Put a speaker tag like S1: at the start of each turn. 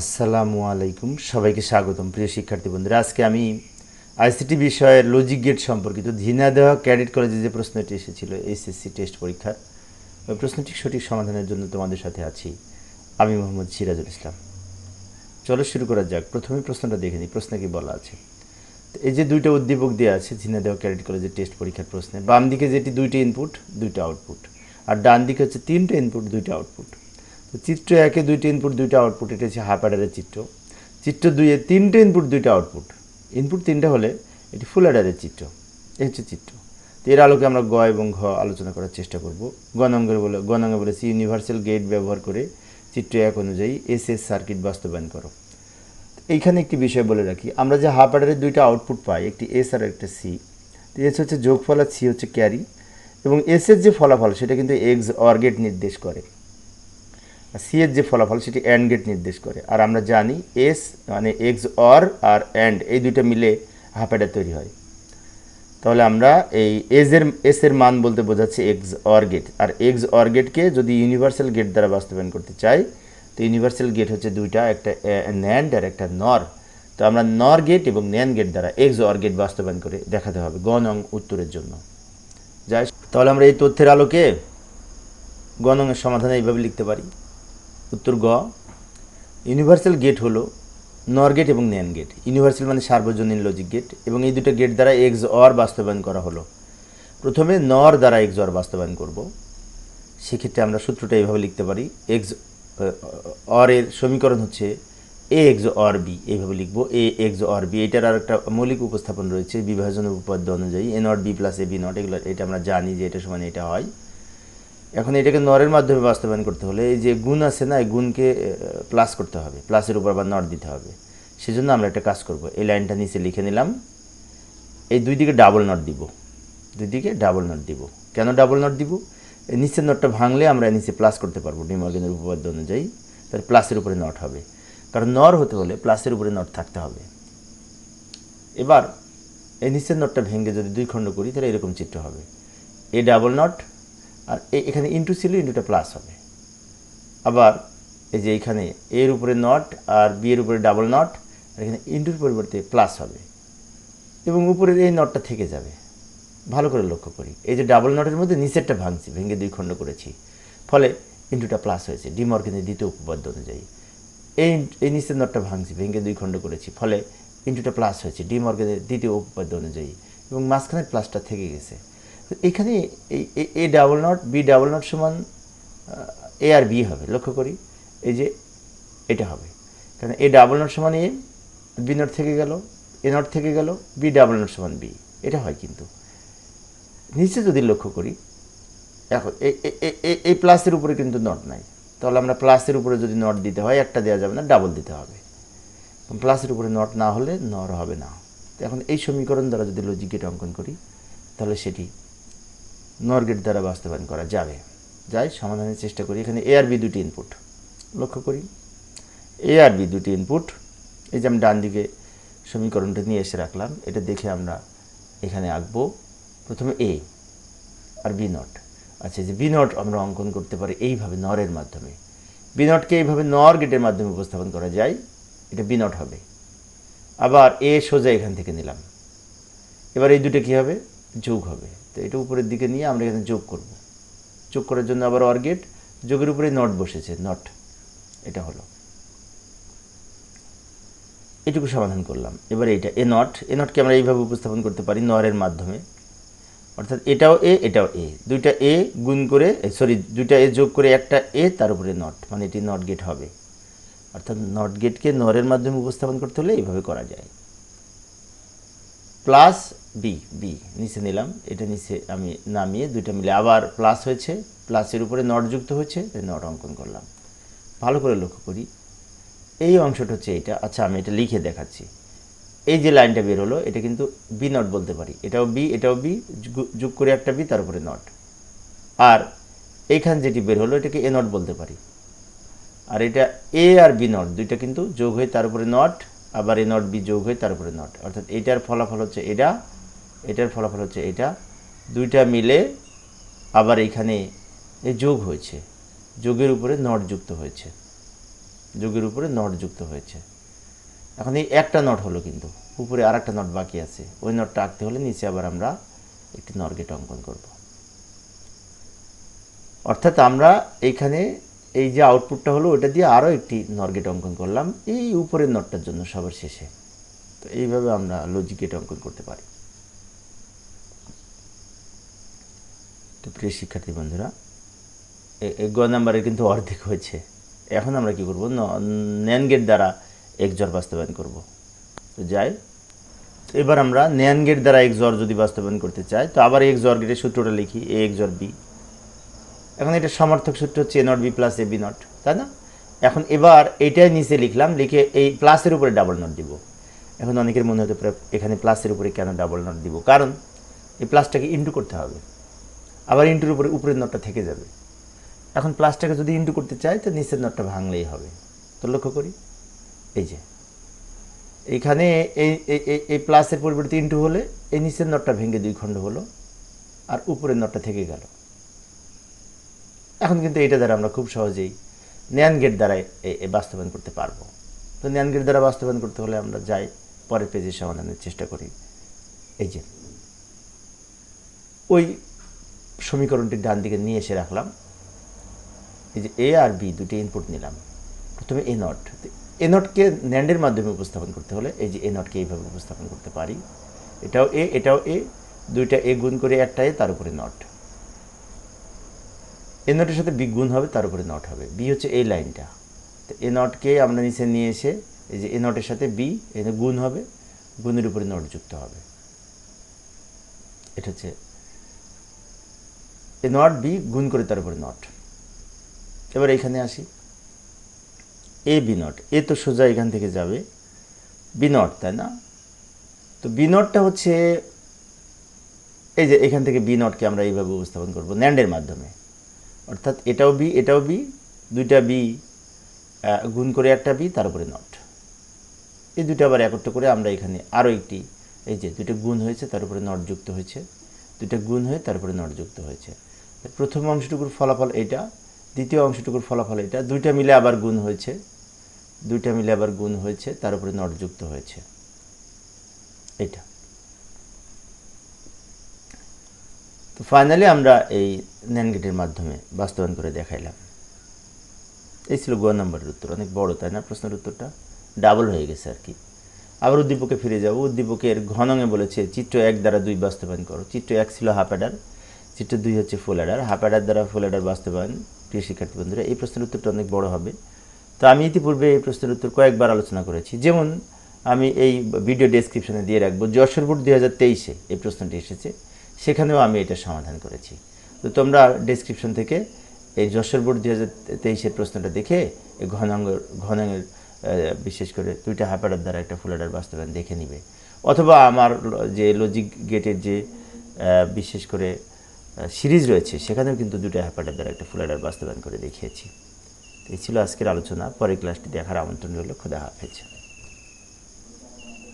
S1: আসসালামু আলাইকুম। সবাইকে স্বাগতম। প্রিয় শিক্ষার্থী বন্ধুরা, আজকে আমি আইসিটি বিষয়ের লজিক গেট সম্পর্কিত ঝিনাদেওয়া ক্যাডেট কলেজে যে প্রশ্নটি এসেছিল এসএসসি টেস্ট পরীক্ষার, ওই প্রশ্নটি সঠিক সমাধানের জন্য তোমাদের সাথে আছি। আমি মোহাম্মদ সিরাজুল ইসলাম। চলো শুরু করা যাক। প্রথমে প্রশ্নটা দেখে নিই, প্রশ্নে কি বলা আছে? এই যে দুইটা উদ্দীপক দেওয়া আছে ঝিনাদেওয়া ক্যাডেট কলেজের টেস্ট পরীক্ষার প্রশ্নে, বাম দিকে যেটি দুইটা ইনপুট দুইটা আউটপুট আর ডান দিকে হচ্ছে তিনটা ইনপুট দুইটা আউটপুট তো চিত্র একে দুইটা ইনপুট দুইটা আউটপুট এটা হচ্ছে হাফ অ্যাডারের চিত্র। চিত্র দুইয়ে তিনটে ইনপুট দুইটা আউটপুট ইনপুট তিনটা হলে এটি ফুল অ্যাডারের চিত্র। এ হচ্ছে চিত্র। তো এর আলোকে আমরা গ এবং ঘ আলোচনা করার চেষ্টা করব। গ নম্বরে বলে গ নম্বরে বলেছি ইউনিভার্সাল গেট ব্যবহার করে চিত্র এক অনুযায়ী এস এস সার্কিট বাস্তবায়ন করো। এইখানে একটি বিষয় বলে রাখি। আমরা যে হাফ অ্যাডারের দুইটা আউটপুট পাই, একটি এস আর একটা সি এস হচ্ছে যোগফল আর সি হচ্ছে ক্যারি এবং এস এর যে ফলাফল, সেটা কিন্তু এক্স অর গেট নির্দেশ করে। সি এর যে ফলাফল সেটি অ্যান্ড গেট নির্দেশ করে। আর আমরা জানি এস মানে এক্স অর আর অ্যান্ড এই দুইটা মিলে হাফ অ্যাডার তৈরি হয়। তাহলে আমরা এই এজ এর এস এর মান বলতে বোঝাচ্ছে এক্স অর গেট আর এক্স অর গেটকে যদি ইউনিভার্সাল গেট দ্বারা বাস্তবায়ন করতে চাই, তো ইউনিভার্সাল গেট হচ্ছে দুইটা, একটা ন্যান্ড আর একটা নর তো আমরা নর গেট এবং ন্যান গেট দ্বারা এক্স অর গেট বাস্তবায়ন করে দেখাতে হবে গ নং উত্তরের জন্য। যাই, তাহলে আমরা এই তথ্যের আলোকে গ নংয়ের সমাধানে এইভাবে লিখতে পারি। উত্তর গ ইউনিভার্সাল গেট হলো নর গেট এবং ন্যান গেট ইউনিভার্সাল মানে সার্বজনীন লজিক গেট এবং এই দুটো গেট দ্বারা এক্স অর বাস্তবায়ন করা হলো। প্রথমে নর দ্বারা এক্স অর বাস্তবায়ন করব। সেক্ষেত্রে আমরা সূত্রটা এইভাবে লিখতে পারি। এক্স অর এর সমীকরণ হচ্ছে এ এক্স অর বি এইভাবে লিখব। এ এক্স অর বি এটার আর একটা মৌলিক উপস্থাপন রয়েছে বিভাজনের উপপাদ্য অনুযায়ী। A not B plus A B not এগুলো, এটা আমরা জানি যে এটা সমান এটা হয়। এখন এটাকে নরের মাধ্যমে বাস্তবায়ন করতে হলে এই যে গুণ আছে না, এই গুণকে প্লাস করতে হবে প্লাসের উপর আবার নট দিতে হবে। সেজন্য আমরা একটা কাজ করব। এই লাইনটা নিচে লিখে নিলাম। এই দুই দিকে ডাবল নট দিব। দুই দিকে ডাবল নট দিব। কেন ডাবল নট দিব? এই নিচের নটটা ভাঙলে আমরা নিচে প্লাস করতে পারব ডিমর্গেনের উপপাদ্য অনুযায়ী। তাহলে প্লাসের উপরে নট হবে। কারণ নর হতে হলে প্লাসের উপরে নট থাকতে হবে। এবার এই নিচের নটটা ভেঙে যদি দুই খণ্ড করি, তাহলে এরকম চিত্র হবে। এ ডাবল নট আর এখানে ইন্টু ছিল ইন্টুটা প্লাস হবে। আবার এই যে এখানে এর উপরে নট আর বি এর উপরে ডাবল নট আর এখানে ইন্টুর পরিবর্তে প্লাস হবে। এবং উপরের এই নটটা থেকে যাবে। ভালো করে লক্ষ্য করি। এই যে ডাবল নটের মধ্যে নিচেরটা ভাঙছি, ভেঙে দুই খণ্ড করেছি। ফলে ইন্টুটা প্লাস হয়েছে। ডিমর্গেনের দ্বিতীয় উপপাদ্য অনুযায়ী। এই এই নিচের নটটা ভাঙছি, ভেঙে দুই খণ্ড করেছি। ফলে ইন্টুটা প্লাস হয়েছে। ডিমর্গেনের দ্বিতীয় উপপাদ্য অনুযায়ী। এবং মাঝখানের প্লাসটা থেকে গেছে। এখানে A double not B double not সমান এ আর বি হবে, লক্ষ্য করি। এই যে এটা হবে। কারণ এ ডাবল নট সমান এ বি নট থেকে গেল এ নট থেকে গেল বি ডাবল নট সমান বি এটা হয় কিন্তু। নিচে যদি লক্ষ্য করি এখন এই প্লাসের উপরে কিন্তু নট নাই। তাহলে আমরা প্লাসের উপরে যদি নট দিতে হয়, একটা দেওয়া যাবে না ডাবল দিতে হবে। প্লাসের উপরে নট না হলে নর হবে না। এখন এই সমীকরণ দ্বারা যদি লজিক গেট অঙ্কন করি, তাহলে সেটি নর গেট দ্বারা বাস্তবায়ন করা যাবে। যাই, সমাধানের চেষ্টা করি। এখানে এ আর বি দুটি ইনপুট লক্ষ্য করি। এ আর বি দুটি ইনপুট এই যে আমি ডান দিকে সমীকরণটা নিয়ে এসে রাখলাম, এটা দেখে আমরা এখানে আঁকবো। প্রথমে এ আর বি নট আচ্ছা যে বি নট আমরা অঙ্কন করতে পারি এইভাবে নরের মাধ্যমে। বি নটকে এইভাবে নর গেটের মাধ্যমে উপস্থাপন করা যায়, এটা বি নট হবে। আবার এ সোজা এখান থেকে নিলাম। এবার এই দুটো কী হবে? যোগ হবে। তো এটা উপরের দিকে নিয়ে আমরা এখানে যোগ করব। যোগ করার জন্য আবার অর্গেট যোগের উপরে নট বসেছে নট এটা হলো। এটুকু সমাধান করলাম। এবার এইটা, এ নট এ নটকে আমরা এইভাবে উপস্থাপন করতে পারি নরের মাধ্যমে। অর্থাৎ এটাও এ এটাও এ। দুইটা এ গুণ করে সরি দুইটা এ যোগ করে একটা এ, তার উপরে নট মানে এটি নট গেট হবে। অর্থাৎ নট গেটকে নরের মাধ্যমে উপস্থাপন করতে হলে এইভাবে করা যায়। প্লাস বি বি নিচে নিলাম, এটা নিচে আমি নামিয়ে দুইটা মিলে আবার প্লাস হয়েছে প্লাসের উপরে নট যুক্ত হয়েছে নট অঙ্কন করলাম। ভালো করে লক্ষ্য করি, এই অংশটা হচ্ছে এটা আচ্ছা আমি এটা লিখে দেখাচ্ছি। এই যে লাইনটা বের হলো, এটা কিন্তু বি নট বলতে পারি, এটাও বি এটাও বি যোগ করে একটা বি তার উপরে নট আর এইখান যেটি বের হলো, এটাকে এ নট বলতে পারি। আর এটা এ আর বি নট দুইটা কিন্তু যোগ হয়ে তার উপরে নট আবার এই নট বি যোগ হয়ে তার উপরে নট। অর্থাৎ এটার ফলাফল হচ্ছে এটা, এটার ফলাফল হচ্ছে এটা। দুইটা মিলে আবার এখানে এ যোগ হয়েছে। যোগের উপরে নট যুক্ত হয়েছে। যোগের উপরে নট যুক্ত হয়েছে। এখন এই একটা নট হলো কিন্তু, উপরে আর একটা নট বাকি আছে। ওই নটটা আঁকতে হলে নিচে আবার আমরা একটি নরগেট অঙ্কন করব। অর্থাৎ আমরা এইখানে এই যে আউটপুটটা হলো, ওটা দিয়ে আরও একটি নরগেট অঙ্কন করলাম। এই উপরের নটটার জন্য সবার শেষে। তো এইভাবে আমরা লজিক গেট অঙ্কন করতে পারি। তো প্রিয় শিক্ষার্থী বন্ধুরা গ নাম্বারের কিন্তু অর্ধেক হয়েছে। এখন আমরা কি করব? ন্যান গেট দ্বারা এক্সর বাস্তবায়ন করব। তো যাই এবার আমরা ন্যান গেট দ্বারা এক্সর যদি বাস্তবায়ন করতে চাই, তো আবার এক্সর গেটের সূত্রটা লিখি এ এক্সর বি এখন এটা সমর্থক সূত্র হচ্ছে A not B plus A B not তাই না? এখন এবার এটাই নিচে লিখলাম, লিখে এই প্লাসের উপরে ডাবল নট দিব। এখন অনেকের মনে হতে পারে এখানে প্লাসের উপরে কেন ডাবল নট দিব? কারণ এই প্লাসটাকে ইন্টু করতে হবে। আবার ইন্টুর উপরে উপরের নটটা থেকে যাবে। এখন প্লাসটাকে যদি ইন্টু করতে চাই, তো নিচের নটটা ভাঙলেই হবে। তো লক্ষ্য করি। এই যে। এইখানে এই, এই- এই- এই প্লাসের পরিবর্তে ইন্টু হলে এই নিচের নটটা ভেঙে দুই খণ্ড হলো, আর উপরের নটটা থেকে গেল। এখন কিন্তু এটা দ্বারা আমরা খুব সহজেই ন্যান গেট দ্বারা বাস্তবায়ন করতে পারব। তো ন্যান গেট দ্বারা বাস্তবায়ন করতে হলে আমরা যাই, পরের পেজে সমাধানের চেষ্টা করি। এই যে, ওই সমীকরণটি ডান দিকে নিয়ে এসে রাখলাম। এই যে এ আর বি দুটি ইনপুট নিলাম। প্রথমে এ নট এ নটকে ন্যান্ডের মাধ্যমে উপস্থাপন করতে হলে এই যে এ নটকে এইভাবে উপস্থাপন করতে পারি। এটাও এ এটাও এ দুইটা এ গুণ করে একটা এ তার উপরে নট এ নটের সাথে বি গুণ হবে, তার উপরে নট হবে। বি হচ্ছে এই লাইনটা। তো এ নটকে আমরা নিচে নিয়ে এসে, এই যে এ নটের সাথে বি এখানে গুণ হবে, গুণের উপরে নট যুক্ত হবে। এটা হচ্ছে এ নট বি গুণ করে তার উপরে নট এবার এখানে আসি। এ বি নট এ তো সোজা এখান থেকে যাবে। বি নট তাই না? তো বি নটটা হচ্ছে, এই যে এখান থেকে বি নটকে আমরা এইভাবে উপস্থাপন করব ন্যান্ডের মাধ্যমে। অর্থাৎ এটাও বি এটাও বি, দুইটা বি গুণ করে একটা বি তার উপরে নট। এই দুটো আবার একত্র করে আমরা এখানে আরও একটি, এই যে দুটো গুণ হয়েছে তার উপরে নট যুক্ত হয়েছে। দুটো গুণ হয়ে তার উপরে নট যুক্ত হয়েছে। প্রথম অংশটুকুর ফলাফল এটা দ্বিতীয় অংশটুকুর ফলাফল এটা দুইটা মিলে আবার গুণ হয়েছে। দুইটা মিলে আবার গুণ হয়েছে তার উপরে নট যুক্ত হয়েছে। এটা তো ফাইনালি আমরা এই ন্যান গেটের মাধ্যমে বাস্তবায়ন করে দেখাইলাম। এই ছিল গ নম্বরের উত্তর। অনেক বড়, তাই না? প্রশ্নের উত্তরটা ডাবল হয়ে গেছে আর কি। আবার উদ্দীপকে ফিরে যাব। উদ্দীপকের ঘনঙে বলেছে, চিত্র এক দ্বারা দুই বাস্তবায়ন করো। চিত্র এক ছিল হাফ অ্যাডার চিত্র দুই হচ্ছে ফুল অ্যাডার হাফ অ্যাডার দ্বারা ফুল অ্যাডার বাস্তবায়ন, প্রিয় শিক্ষার্থী বন্ধুরা, এই প্রশ্নের উত্তরটা অনেক বড় হবে। তো আমি ইতিপূর্বে এই প্রশ্নের উত্তর কয়েকবার আলোচনা করেছি। যেমন আমি এই ভিডিও ডেসক্রিপশনে দিয়ে রাখব যশোরপুর দুই হাজার তেইশে এই প্রশ্নটি এসেছে। সেখানেও আমি এটা সমাধান করেছি। তো তোমরা ডেসক্রিপশন থেকে এই যশোর বোর্ড দুই হাজার তেইশের প্রশ্নটা দেখে এই ঘনাঙ্গ, ঘনাঙ্গের বিশেষ করে দুইটা হাফাডার দ্বারা একটা ফুলাডার বাস্তবায়ন দেখে নিবে। অথবা আমার যে লজিক গেটের যে বিশেষ করে সিরিজ রয়েছে, সেখানেও কিন্তু দুটো হ্যাপাডার দ্বারা একটা ফুলাডার বাস্তবায়ন করে দেখিয়েছি। এই ছিল আজকের আলোচনা, পরের ক্লাসটি দেখার আমন্ত্রণ রইল, খোদা হাফেজ।